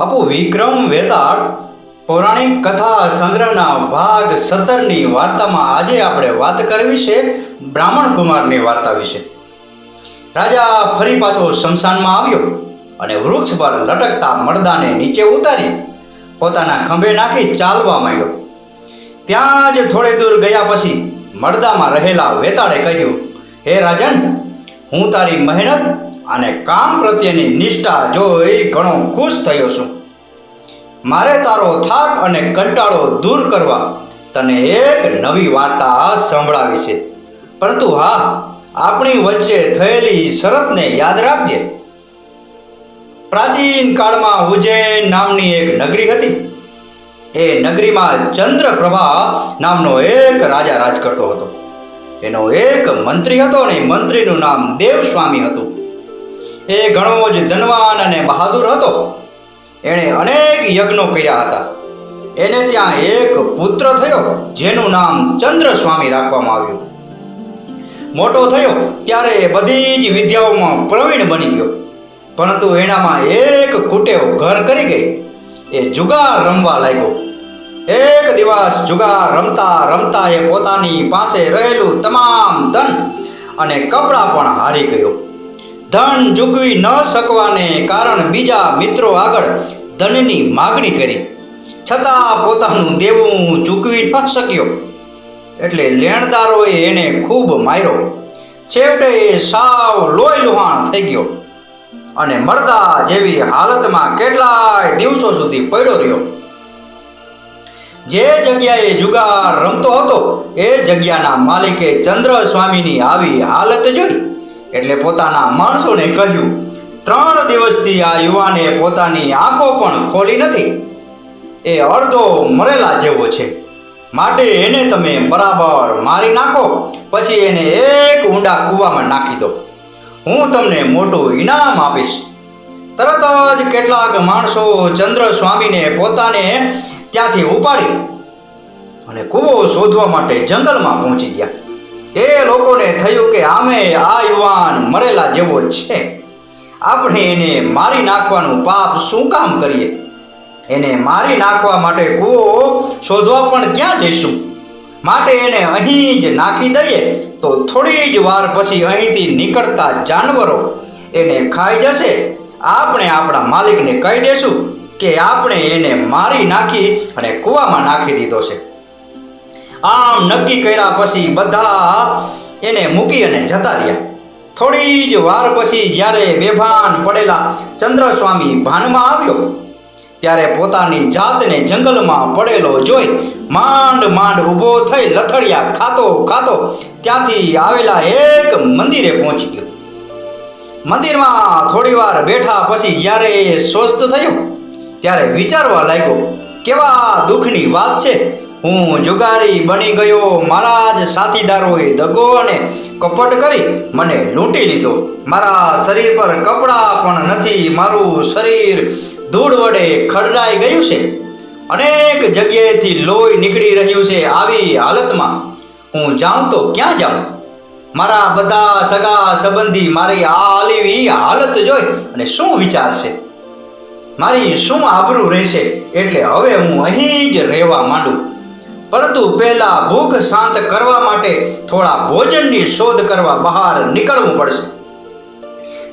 બાપુ વિક્રમ વેતાળ પૌરાણિક કથા સંગ્રહના ભાગ સત્તરની વાર્તામાં આજે આપણે વાત કરવી છે, બ્રાહ્મણ કુમારની વાર્તા વિશે. રાજા ફરી પાછો શમશાનમાં આવ્યો અને વૃક્ષ પર લટકતા મરદાને નીચે ઉતારી પોતાના ખંભે નાખી ચાલવા માંડ્યો. ત્યાં જ થોડે દૂર ગયા પછી મરદામાં રહેલા વેતાળે કહ્યું, હે રાજન, હું તારી મહેનત અને કામ પ્રત્યેની નિષ્ઠા જોઈ ઘણો ખુશ થયો છું. મારે તારો થાક અને કંટાળો દૂર કરવા તને એક નવી વાર્તા સંભળાવી છે. પરંતુ હા, આપણી વચ્ચે થયેલી શરતને યાદ રાખજે. પ્રાચીન કાળમાં ઉજ્જૈન નામની એક નગરી હતી. એ નગરીમાં ચંદ્રપ્રભા નામનો એક રાજા રાજ કરતો હતો. એનો એક મંત્રી હતો અને મંત્રીનું નામ દેવસ્વામી હતું. એ ઘણો જ ધનવાન અને બહાદુર હતો. એણે અનેક યજ્ઞો કર્યા હતા. એને ત્યાં એક પુત્ર થયો, જેનું નામ ચંદ્રસ્વામી રાખવામાં આવ્યું. મોટો થયો, ત્યારે એ બધી જ વિદ્યાઓમાં પ્રવીણ બની ગયો. પરંતુ એનામાં એક કુટેવ ઘર કરી ગઈ. એ જુગાર રમવા લાગ્યો. એક દિવસ જુગાર રમતા રમતા એ પોતાની પાસે રહેલું તમામ ધન અને કપડાં પણ હારી ગયો. ધન ચૂકવી ન શકવાને કારણ બીજા મિત્રો આગળ ધનની માગણી કરી. છતાં પોતાનું દેવું ચૂકવી ન શક્યો. એટલે લેણદારોએ એને ખૂબ માર્યો. છેવટે એ સાવ લોહી લુહાણ થઈ ગયો અને મળતા જેવી હાલતમાં કેટલાય દિવસો સુધી પડ્યો રહ્યો. જે જગ્યાએ જુગાર રમતો હતો, એ જગ્યાના માલિકે ચંદ્ર સ્વામીની આવી હાલત જોઈ. એટલે પોતાના માણસોને કહ્યું, ત્રણ દિવસથી આ યુવાને પોતાની આંખો પણ ખોલી નથી. એ અડધો મરેલા જેવો છે. માટે એને તમે બરાબર મારી નાખો, પછી એને એક ઊંડા કૂવામાં નાખી દો. હું તમને મોટું ઇનામ આપીશ. તરત જ કેટલાક માણસો ચંદ્ર સ્વામીને પોતાને ત્યાંથી ઉપાડી અને કૂવો શોધવા માટે જંગલમાં પહોંચી ગયા. લોકોને થયું કે આમે આ યુવાન મરેલા જેવો છે. આપણે એને મારી નાખવાનું પાપ શું કામ કરીએ? એને મારી નાખવા માટે કૂવો શોધવા પણ ક્યાં જઈશું? માટે એને અહીં જ નાખી દઈએ તો થોડી જ વાર પછી અહીંથી નીકળતા જાનવરો એને ખાઈ જશે. આપણે આપણા માલિકને કહી દેશું કે આપણે એને મારી નાખી અને કૂવામાં નાખી દીધો છે. આમ નક્કી કર્યા પછી બધા એને મૂકી અને જતા રહ્યા. થોડી જ વાર પછી જ્યારે બેભાન પડેલા ચંદ્રસ્વામી ભાનમાં આવ્યો, ત્યારે પોતાની જાતને જંગલમાં પડેલો જોઈ માંડ માંડ ઊભો થઈ લથડિયા ખાતો ખાતો ત્યાંથી આવેલા એક મંદિરે પહોંચી ગયો. મંદિરમાં થોડીવાર બેઠા પછી જ્યારે એ સ્વસ્થ થયો, ત્યારે વિચારવા લાગ્યો, કેવા દુઃખની વાત છે હું જુગારી બની ગયો. મારા જ સાથીદારોએ દગો અને કપટ કરી મને લૂંટી લીધો. મારા શરીર પર કપડાં પણ નથી. મારું શરીર ધૂળ વડે ખરડાઈ ગયું છે. અનેક જગ્યાએથી લોહી નીકળી રહ્યું છે આવી હાલતમાં. હું જાઉં તો ક્યાં જાઉં? મારા બધા સગા સંબંધી મારી આ આલેવી હાલત જોઈ અને શું વિચારશે? મારી શું આબરૂ રહેશે? એટલે હવે હું અહીં જ રહેવા માંડું. પરંતુ પહેલા ભૂખ શાંત કરવા માટે થોડા ભોજનની શોધ કરવા બહાર નીકળવું પડશે.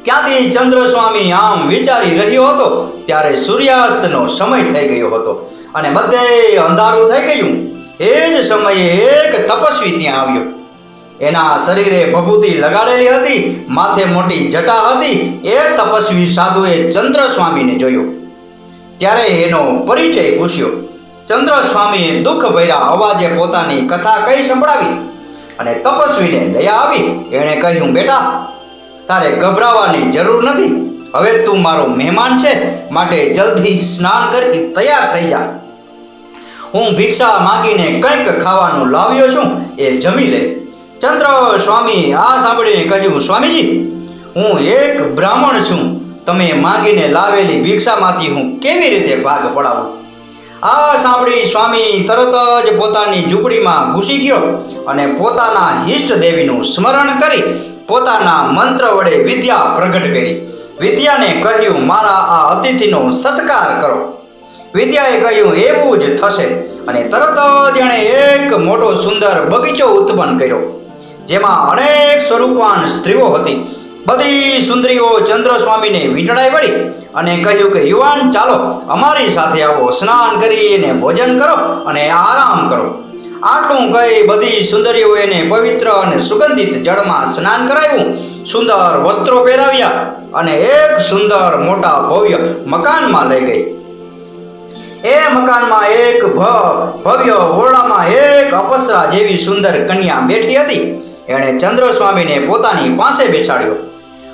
ત્યાંથી ચંદ્રસ્વામી આમ વિચારી રહ્યો હતો, ત્યારે સૂર્યાસ્તનો સમય થઈ ગયો હતો અને બધે અંધારું થઈ ગયું. એ જ સમયે એક તપસ્વી ત્યાં આવ્યો. એના શરીરે ભભૂતિ લગાડેલી હતી, માથે મોટી જટા હતી. એ તપસ્વી સાધુએ ચંદ્રસ્વામીને જોયો. ત્યારે એનો પરિચય પૂછ્યો ચંદ્રસ્વામીએ દુઃખ ભર્યા અવાજે પોતાની કથા કહી સંભળાવી અને તપસ્વીને દયા આવી એણે કહ્યું, બેટા, તારે ગભરાવાની જરૂર નથી. હવે તું મારો મહેમાન છે, માટે જલ્દી સ્નાન કરી તૈયાર થઈ જા. હું ભિક્ષા માંગીને કંઈક ખાવાનું લાવ્યો છું, એ જમી લે. ચંદ્ર સ્વામી આ સાંભળીને કહ્યું, સ્વામીજી, હું એક બ્રાહ્મણ છું. તમે માંગીને લાવેલી ભિક્ષામાંથી હું કેવી રીતે ભાગ પડાવું? આ સાંભળી, સ્વામી તરત જ પોતાની ઝૂંપડીમાં ઘૂસી ગયો અને પોતાના ઈષ્ટ દેવીનું સ્મરણ કરી પોતાના મંત્ર વડે વિદ્યા પ્રગટ કરી. વિદ્યાને કહ્યું, મારા આ અતિથિનો સત્કાર કરો. વિદ્યાએ કહ્યું, એવું જ થશે. અને તરત જ એણે એક મોટો સુંદર બગીચો ઉત્પન્ન કર્યો, જેમાં અનેક સ્વરૂપવાન સ્ત્રીઓ હતી. બધી સુંદરીઓ ચંદ્રસ્વામીને વીંટળાઈ વળી અને કહ્યું કે, યુવાન, ચાલો, અમારી સાથે આવો. સ્નાન કરીને ભોજન કરો અને આરામ કરો. આટલું કહી બધી સુંદરીઓ એને પવિત્ર અને સુગંધિત જળમાં સ્નાન કરાવ્યું. સુંદર વસ્ત્રો પહેરાવ્યા અને એક સુંદર મોટા ભવ્ય મકાનમાં લઈ ગઈ. એ મકાનમાં એક ભવ્ય ઓરડામાં એક અપસરા જેવી સુંદર કન્યા બેઠી હતી. એણે ચંદ્રસ્વામીને પોતાની પાસે બેસાડ્યો.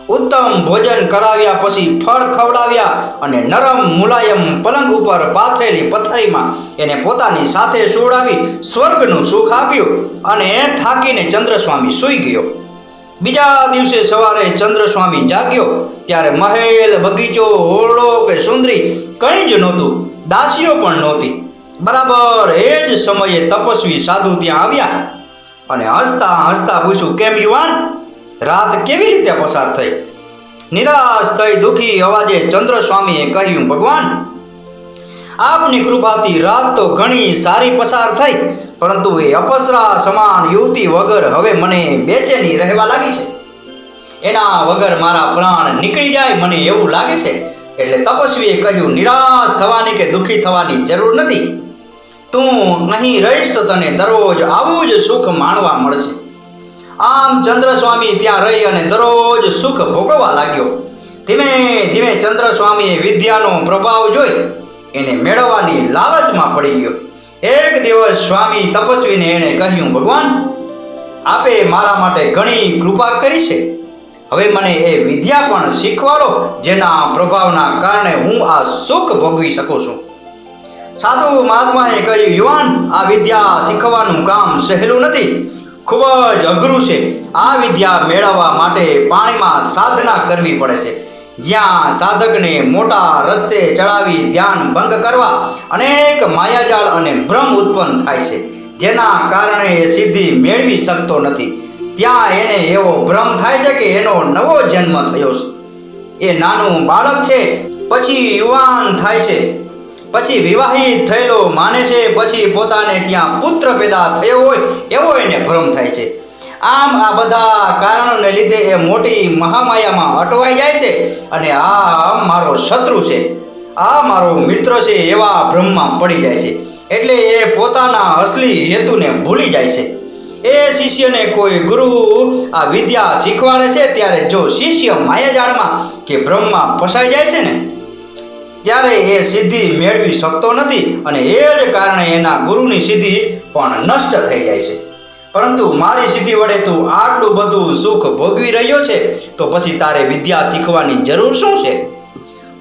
ઉત્તમ ભોજન કરાવ્યા પછી ફળ ખવડાવ્યા અને નરમ મુલાયમ પલંગ ઉપર પાથરેલી પથારીમાં એને પોતાની સાથે સોડાવી સ્વર્ગનું સુખ આપ્યું અને થાકીને ચંદ્રસ્વામી સૂઈ ગયો. બીજા દિવસે સવારે ચંદ્રસ્વામી જાગ્યો ત્યારે મહેલ, બગીચો હોળો કે સુંદરી કંઈ જ નહોતું, દાસીઓ પણ નહોતી. બરાબર એ જ સમયે તપસ્વી સાધુ ત્યાં આવ્યા અને હસતા હસતા પૂછ્યું, કેમ યુવાન? રાત કેવી રીતે પસાર થઈ? નિરાશ થઈ દુઃખી અવાજે ચંદ્રસ્વામીએ કહ્યું, ભગવાન, આપની કૃપાથી રાત તો ઘણી સારી પસાર થઈ, પરંતુ એ અપસરા સમાન યુવતી વગર હવે મને બેચેની રહેવા લાગી છે. એના વગર મારા પ્રાણ નીકળી જાય મને એવું લાગે છે. એટલે તપસ્વીએ કહ્યું, નિરાશ થવાની કે દુઃખી થવાની જરૂર નથી. તું નહીં રહીશ તો તને દરરોજ આવું જ સુખ માણવા મળશે. આમ ચંદ્રસ્વામી ત્યાં રહી અને દરરોજ સુખ ભોગવવા લાગ્યો. ધીમે ધીમે ચંદ્રસ્વામીએ વિદ્યાનો પ્રભાવ જોઈ એને મેળવવાની લાલચમાં પડી ગયો. એક દિવસ સ્વામી તપસ્વીને એણે કહ્યું, ભગવાન, આપે મારા માટે ઘણી કૃપા કરી છે. હવે મને એ વિદ્યા પણ શીખવાડો, જેના પ્રભાવના કારણે હું આ સુખ ભોગવી શકું છું. સાધુ મહાત્માએ કહ્યું, યુવાન, આ વિદ્યા શીખવાનું કામ સહેલું નથી. ખૂબ જ અઘરું છે. આ વિદ્યા મેળવવા માટે પાણીમાં સાધના કરવી પડે છે. જ્યાં સાધકને મોટા રસ્તે ચડાવી ધ્યાન ભંગ કરવા અનેક માયાજાળ અને ભ્રમ ઉત્પન્ન થાય છે. જેના કારણે એ સિદ્ધિ મેળવી શકતો નથી. ત્યાં એને એવો ભ્રમ થાય છે કે એનો નવો જન્મ થયો છે. એ નાનું બાળક છે, પછી યુવાન થાય છે. પછી વિવાહિત થયેલો માને છે, પછી પોતાને ત્યાં પુત્ર પેદા થયો હોય, એવો એને ભ્રમ થાય છે. આમ આ બધા કારણોને લીધે એ મોટી મહામાયામાં અટવાઈ જાય છે અને આ મારો શત્રુ છે. આ મારો મિત્ર છે એવા ભ્રમમાં પડી જાય છે. એટલે એ પોતાના અસલી હેતુને ભૂલી જાય છે. એ શિષ્યને કોઈ ગુરુ આ વિદ્યા શીખવાડે છે, ત્યારે જો શિષ્ય માયાજાળમાં કે ભ્રમમાં ફસાઈ જાય છે ને ત્યારે એ સિદ્ધિ મેળવી શકતો નથી અને એ જ કારણે એના ગુરુની સિદ્ધિ પણ નષ્ટ થઈ જાય છે. પરંતુ મારી સિદ્ધિ વડે તું આટલું બધું સુખ ભોગવી રહ્યો છે, તો પછી તારે વિદ્યા શીખવાની જરૂર શું છે?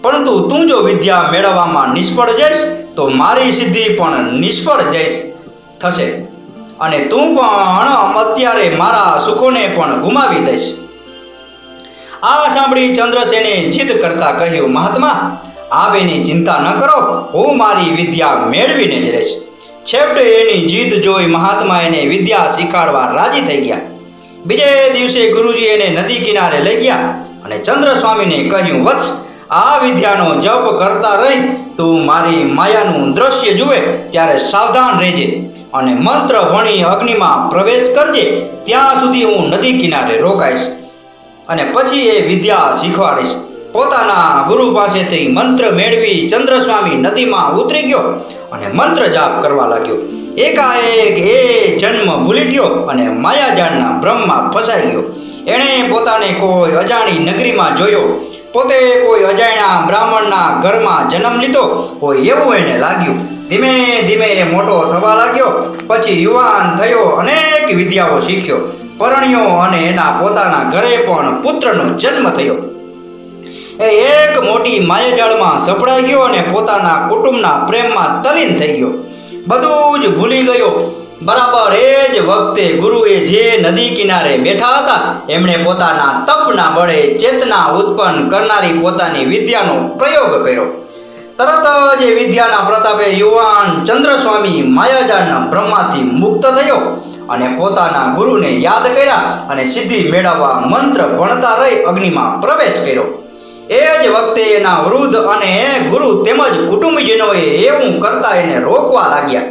પરંતુ તું જો વિદ્યા મેળવવામાં નિષ્ફળ જઈશ, તો મારી સિદ્ધિ પણ નિષ્ફળ જઈશ, થશે. અને તું પણ અત્યારે મારા સુખોને પણ ગુમાવી દઈશ. આ સાંભળી ચંદ્રસેને જીદ કરતા કહ્યું, મહાત્મા આપ એની ચિંતા ન કરો, હું મારી વિદ્યા મેળવીને જ રહીશ. છેવટે એની જીદ જોઈ મહાત્મા એને વિદ્યા શીખાડવા રાજી થઈ ગયા. બીજે દિવસે ગુરુજી એને નદી કિનારે લઈ ગયા અને ચંદ્રસ્વામીને કહ્યું, વત્સ, આ વિદ્યાનો જપ કરતા રહી, તું મારી માયાનું દ્રશ્ય જુએ, ત્યારે સાવધાન રહેજે અને મંત્ર ભણી અગ્નિમાં પ્રવેશ કરજે, ત્યાં સુધી હું નદી કિનારે રોકાઈશ અને પછી એ વિદ્યા શીખવાડીશ. પોતાના ગુરુ પાસેથી મંત્ર મેળવી ચંદ્રસ્વામી નદીમાં ઉતરી ગયો અને મંત્ર જાપ કરવા લાગ્યો. એકાએક એ જન્મ ભૂલી ગયો અને માયાજાળના ભ્રમમાં ફસાઈ ગયો. એણે પોતાને કોઈ અજાણી નગરીમાં જોયો. પોતે કોઈ અજાણ્યા બ્રાહ્મણના ઘરમાં જન્મ લીધો. હોય એવું એને લાગ્યું. ધીમે ધીમે એ મોટો થવા લાગ્યો. પછી યુવાન થયો, અનેક વિદ્યાઓ શીખ્યો. પરણ્યો અને એના પોતાના ઘરે પણ પુત્રનો જન્મ થયો. એ એક મોટી માયાજાળમાં સપડાઈ ગયો અને પોતાના કુટુંબના પ્રેમમાં તલીન થઈ ગયો. બધું જ ભૂલી ગયો. બરાબર એ જ વખતે ગુરુએ જે નદી કિનારે બેઠા હતા, એમણે પોતાના તપના બળે ચેતના ઉત્પન્ન કરનારી પોતાની વિદ્યાનો પ્રયોગ કર્યો. તરત જ એ વિદ્યાના પ્રતાપે યુવાન ચંદ્રસ્વામી માયાજાળના બ્રહ્માથી મુક્ત થયો અને પોતાના ગુરુને યાદ કર્યા અને સિદ્ધિ મેળવવા મંત્ર ભણતા રહી અગ્નિમાં પ્રવેશ કર્યો. એ જ વખતે એના વૃદ્ધ અને ગુરુ તેમજ કુટુંબીજનોએ એવું કરતા એને રોકવા લાગ્યા.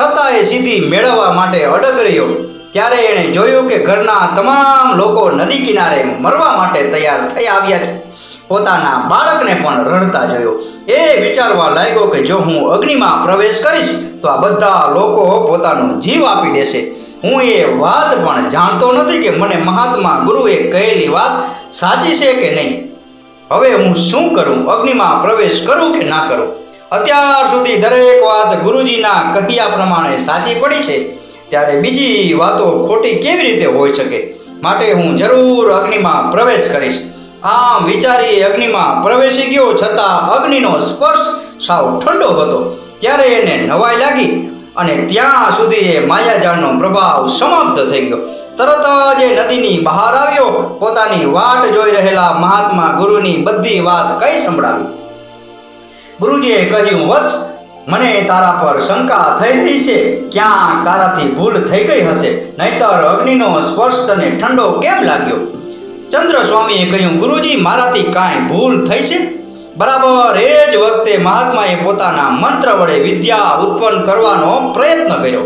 છતાં એ સિદ્ધિ મેળવવા માટે અડગ રહ્યો. ત્યારે એણે જોયું કે ઘરના તમામ લોકો નદી કિનારે મરવા માટે તૈયાર થઈ આવ્યા છે. પોતાના બાળકને પણ રડતા જોયો. એ વિચારવા લાગ્યો કે જો હું અગ્નિમાં પ્રવેશ કરીશ, તો આ બધા લોકો પોતાનો જીવ આપી દેશે. હું એ વાત પણ જાણતો નથી કે મને મહાત્મા ગુરુએ કહેલી વાત સાચી છે કે નહીં. હવે હું શું કરું? અગ્નિમાં પ્રવેશ કરું કે ના કરું? અત્યાર સુધી દરેક વાત ગુરુજીના કહ્યા પ્રમાણે સાચી પડી છે. ત્યારે બીજી વાતો ખોટી કેવી રીતે હોઈ શકે? માટે હું જરૂર અગ્નિમાં પ્રવેશ કરીશ. આમ વિચારી અગ્નિમાં પ્રવેશી ગયો છતાં અગ્નિનો સ્પર્શ સાવ ઠંડો હતો. ત્યારે એને નવાઈ લાગી અને ત્યાં સુધી એ માયાજાળનો પ્રભાવ સમાપ્ત થઈ ગયો. તરત જ એ નદીની બહાર આવ્યો. પોતાની વાટ જોઈ રહેલા મહાત્મા ગુરુની બધી વાત કઈ સંભળાવી? ગુરુજીએ કહ્યું, વત્સ, મને તારા પર શંકા થઈ રહી છે. ક્યાંક તારાથી ભૂલ થઈ ગઈ હશે. નહીતર અગ્નિનો સ્પર્શ તને ઠંડો કેમ લાગ્યો? ચંદ્ર સ્વામીએ કહ્યું, ગુરુજી, મારાથી કાંઈ ભૂલ થઈ છે? બરાબર એ જ વખતે મહાત્માએ પોતાના મંત્ર વડે વિદ્યા ઉત્પન્ન કરવાનો પ્રયત્ન કર્યો.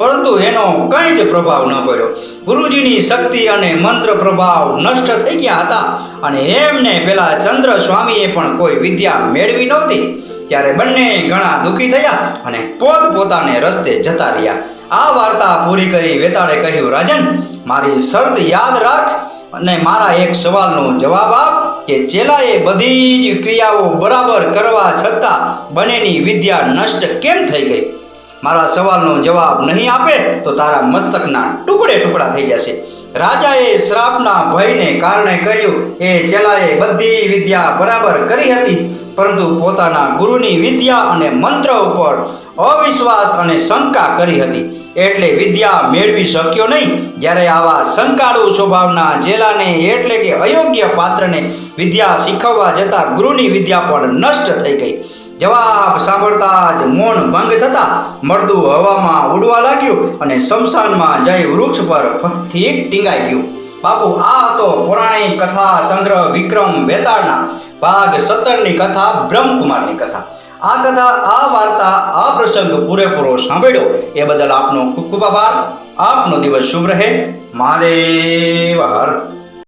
પરંતુ એનો કંઈ જ પ્રભાવ ન પડ્યો. ગુરુજીની શક્તિ અને મંત્ર પ્રભાવ નષ્ટ થઈ ગયા હતા અને એમને પેલા ચંદ્ર સ્વામીએ પણ કોઈ વિદ્યા મેળવી નહોતી. ત્યારે બંને ઘણા દુઃખી થયા અને પોત પોતાને રસ્તે જતા રહ્યા. આ વાર્તા પૂરી કરી વેતાળે કહ્યું, રાજન, મારી શરત યાદ રાખ અને મારા એક સવાલનો જવાબ આપ કે ચેલાએ બધી જ ક્રિયાઓ બરાબર કરવા છતાં બંનેની વિદ્યા નષ્ટ કેમ થઈ ગઈ? મારા સવાલનો જવાબ નહીં આપે તો તારા મસ્તકના ટુકડે ટુકડા થઈ જશે. રાજાએ શ્રાપના ભયને કારણે કહ્યું, એ ચેલાએ બધી વિદ્યા બરાબર કરી હતી, પરંતુ પોતાના ગુરુની વિદ્યા અને મંત્ર ઉપર અવિશ્વાસ અને શંકા કરી હતી. એટલે વિદ્યા મેળવી શક્યો નહીં. જ્યારે આવા શંકાળુ સ્વભાવના જેલાને એટલે કે અયોગ્ય પાત્રને વિદ્યા શીખવવા જતાં ગુરુની વિદ્યા પણ નષ્ટ થઈ ગઈ. જવાબ સાંભળતા જ મૌન ભંગ થતા મળદું હવામાં ઉડવા લાગ્યું અને શમશાનમાં જઈ વૃક્ષ પર ફરીથી ટીંગાઈ ગયું. બાપુ, આ હતો પૌરાણિક કથા સંગ્રહ વિક્રમ વેતાળના ભાગ સત્તરની કથા બ્રહ્મકુમારની કથા. આ કથા, આ વાર્તા, આ પ્રસંગ પૂરેપૂરો સાંભળ્યો. એ બદલ આપનો ખૂબ ખૂબ આભાર. આપનો દિવસ શુભ રહે. મહાદેવ, હર